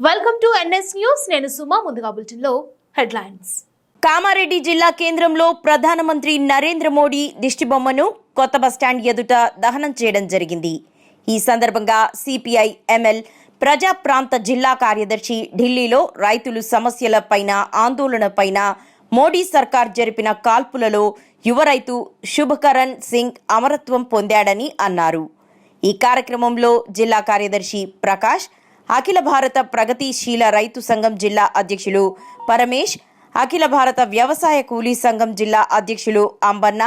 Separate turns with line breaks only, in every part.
Welcome to NS news. నేను సుమా ముందుగా బులెటిన్లో హెడ్లైన్స్.
కామారెడ్డి జిల్లా కేంద్రంలో ప్రధానమంత్రి నరేంద్ర మోడీ దిష్టిబొమ్మను కొత్త బస్టాండ్ ఎదుట దహనం చేయడం జరిగింది. ఈ సందర్భంగా సిపిఐ ఎంఎల్ ప్రజా ప్రాంత జిల్లా కార్యదర్శి ఢిల్లీలో రైతులు సమస్యలపైన ఆందోళనపైన మోడీ సర్కార్ జరిపిన కాల్పులలో యువ రైతు శుభకరణ్ సింగ్ అమరత్వం పొందాడని అన్నారు. ఈ కార్యక్రమంలో జిల్లా కార్యదర్శి ప్రకాష్ అఖిల భారత ప్రగతిశీల రైతు సంఘం జిల్లా అధ్యక్షులు పరమేష్ అఖిల భారత వ్యవసాయ కూలీ సంఘం జిల్లా అధ్యక్షులు అంబన్న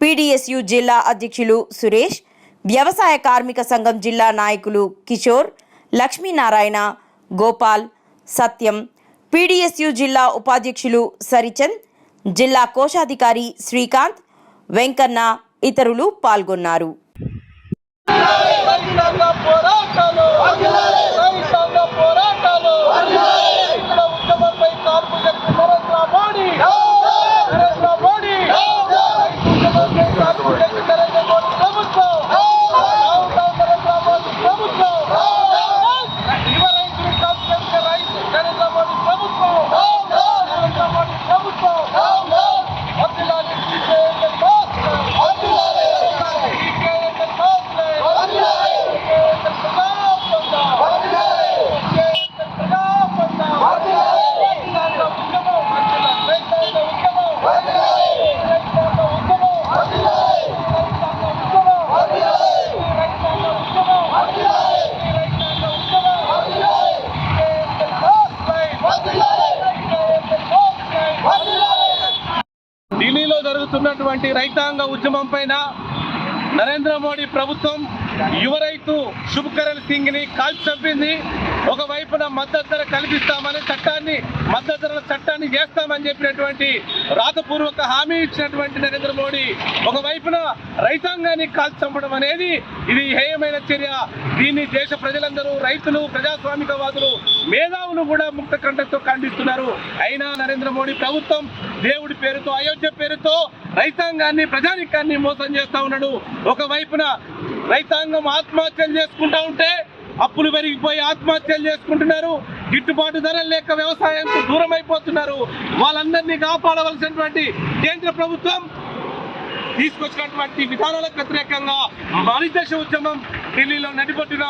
పీడిఎస్యు జిల్లా అధ్యక్షులు సురేష్ వ్యవసాయ కార్మిక సంఘం జిల్లా నాయకులు Kishore Lakshminarayana Gopal Satyam P D S U జిల్లా ఉపాధ్యక్షులు సరిచంద్ జిల్లా కోశాధికారి శ్రీకాంత్ వెంకన్న ఇతరులు పాల్గొన్నారు.
పోరాటాలు. పోరాటాలు రైతుల ఉద్యమంపై కాపు చెప్పి నరేంద్ర మోడీ నరేంద్ర మోడీ రైతు ఉద్యమంపై కాపు చెప్పి నరేంద్ర మోడీ ప్రభుత్వం రాహుల్ గాంధీ నరేంద్ర మోడీ ప్రభుత్వం యువ రైతులు కాపు చెప్పిన రైతు నరేంద్ర మోడీ ప్రభుత్వం నరేంద్ర మోడీ ప్రభుత్వం వదిలాలి సీకేఎంఎల్ మాస్టర్ వదిలాలి సీకేఎంఎల్ మాస్టర్ వదిలాలి సీకేఎంఎల్ ప్రజాపంద వదిలాలి సీకేఎంఎల్ ప్రజాపంద వదిలాలి రైతాంగ ఉద్యమం వదిలాలి రైతాంగ ఉద్యమం వదిలాలి రైతాంగ ఉద్యమం వదిలాలి రైతాంగ ఉద్యమం వదిలాలి రైతాంగ ఉద్యమం వదిలాలి రైతాంగ ఉద్యమం వదిలాలి సీకేఎంఎల్ మాస్టర్ వదిలాలి సీకేఎంఎల్ మాస్టర్ వదిలాలి ఢిల్లీలో జరుగుతున్నటువంటి రైతాంగ ఉద్యమం పైన నరేంద్ర మోడీ ప్రభుత్వం యువ రైతు శుభకరణ్ సింగ్ని కాల్చి చంపింది. ఒకవైపున మద్దతు ధర కల్పిస్తామని చట్టాన్ని మద్దతు ధరల చట్టాన్ని చేస్తామని చెప్పినటువంటి రాతపూర్వక హామీ ఇచ్చినటువంటి నరేంద్ర మోడీ ఒకవైపున రైతాంగాన్ని కాల్చి చంపడం అనేది ఇది హేయమైన చర్య. దీన్ని దేశ ప్రజలందరూ రైతులు ప్రజాస్వామికవాదులు మేధావులు కూడా ముక్త కంఠంతో ఖండిస్తున్నారు. అయినా నరేంద్ర మోడీ ప్రభుత్వం దేవుడి పేరుతో అయోధ్య పేరుతో రైతాంగాన్ని ప్రజానికాన్ని మోసం చేస్తా ఉన్నాడు. ఒకవైపున రైతాంగం ఆత్మహత్యలు చేసుకుంటా ఉంటే అప్పులు పెరిగిపోయి ఆత్మహత్యలు చేసుకుంటున్నారు. గిట్టుబాటు ధరలు లేక వ్యవసాయంకు దూరం అయిపోతున్నారు వాళ్ళందరినీ కాపాడవలసినటువంటి కేంద్ర ప్రభుత్వం తీసుకొచ్చినటువంటి విధానాలకు వ్యతిరేకంగా మరిదశ ఉద్యమం ఢిల్లీలో నడిపొట్టిన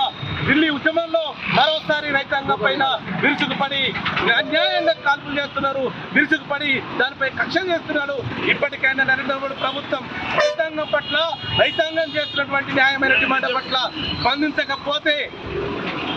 ఢిల్లీ ఉద్యమంలో మరోసారి రైతాంగం పైన విరుచుకుపడి అన్యాయంగా కాల్పులు చేస్తున్నారు. విరుచుకుపడి దానిపై కక్ష చేస్తున్నారు. ఇప్పటికైనా నరేంద్ర మోడీ ప్రభుత్వం రైతాంగం పట్ల రైతాంగం చేస్తున్నటువంటి న్యాయమైన డిమాండ్ పట్ల స్పందించకపోతే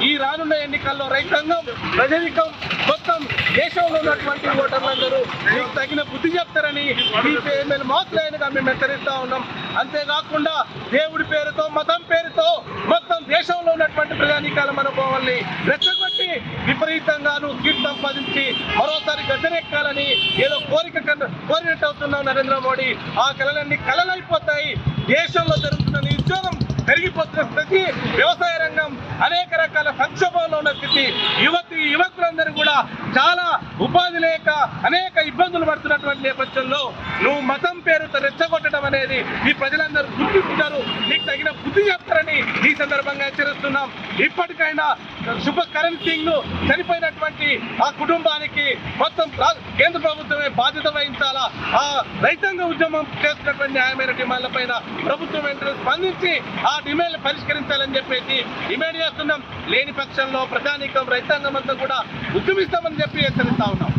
ఈ రానున్న ఎన్నికల్లో రైతాంగం ప్రజానికం మొత్తం దేశంలో ఉన్నటువంటి ఓటర్లందరూ మీకు తగిన బుద్ధి చెప్తారని ఎమ్మెల్యే మాత్రమేగా మేము హెచ్చరిస్తా ఉన్నాం. అంతేకాకుండా దేవుడి పేరుతో మతం పేరుతో మొత్తం దేశంలో ఉన్నటువంటి ప్రజానీకాల మనోభావాల్ని రెచ్చగొట్టి విపరీతంగాను సంపాదించి మరోసారి గద్దెనెక్కాలని ఏదో కోరిక కోరినట్టు అవుతున్నాం నరేంద్ర మోడీ. ఆ కళలన్నీ కళలైపోతాయి దేశంలో జరుగుతున్న నిరుద్యోగం పెరిగిపోతున్న స్థితి వ్యవసాయ రంగం అనేక రకాల సంక్షోభంలో ఉన్న స్థితి ఈ యువకులందరూ కూడా చాలా ఉపాధి లేక అనేక ఇబ్బందులు పడుతున్నటువంటి నేపథ్యంలో నువ్వు మతం పేరుతో రెచ్చగొట్టడం అనేది ఈ ప్రజలందరూ గుర్తించుకుంటారు నీకు తగిన బుద్ధి చెప్తారని ఈ సందర్భంగా హెచ్చరిస్తున్నాం. ఇప్పటికైనా శుభ కరణ్ సింగ్ను చనిపోయినటువంటి ఆ కుటుంబానికి మొత్తం కేంద్ర ప్రభుత్వమే బాధ్యత వహించాలా? ఆ రైతాంగ ఉద్యమం చేస్తున్నటువంటి న్యాయమైన డిమాండ్ల పైన ప్రభుత్వం వెంటనే స్పందించి ఆ డిమాండ్లు పరిష్కరించాలని చెప్పేసి డిమాండ్ చేస్తున్నాం. లేని పక్షంలో ప్రజానీకం రైతాంగం అంతా కూడా ఉద్యమిస్తామని చెప్పి హెచ్చరిస్తా ఉన్నాం.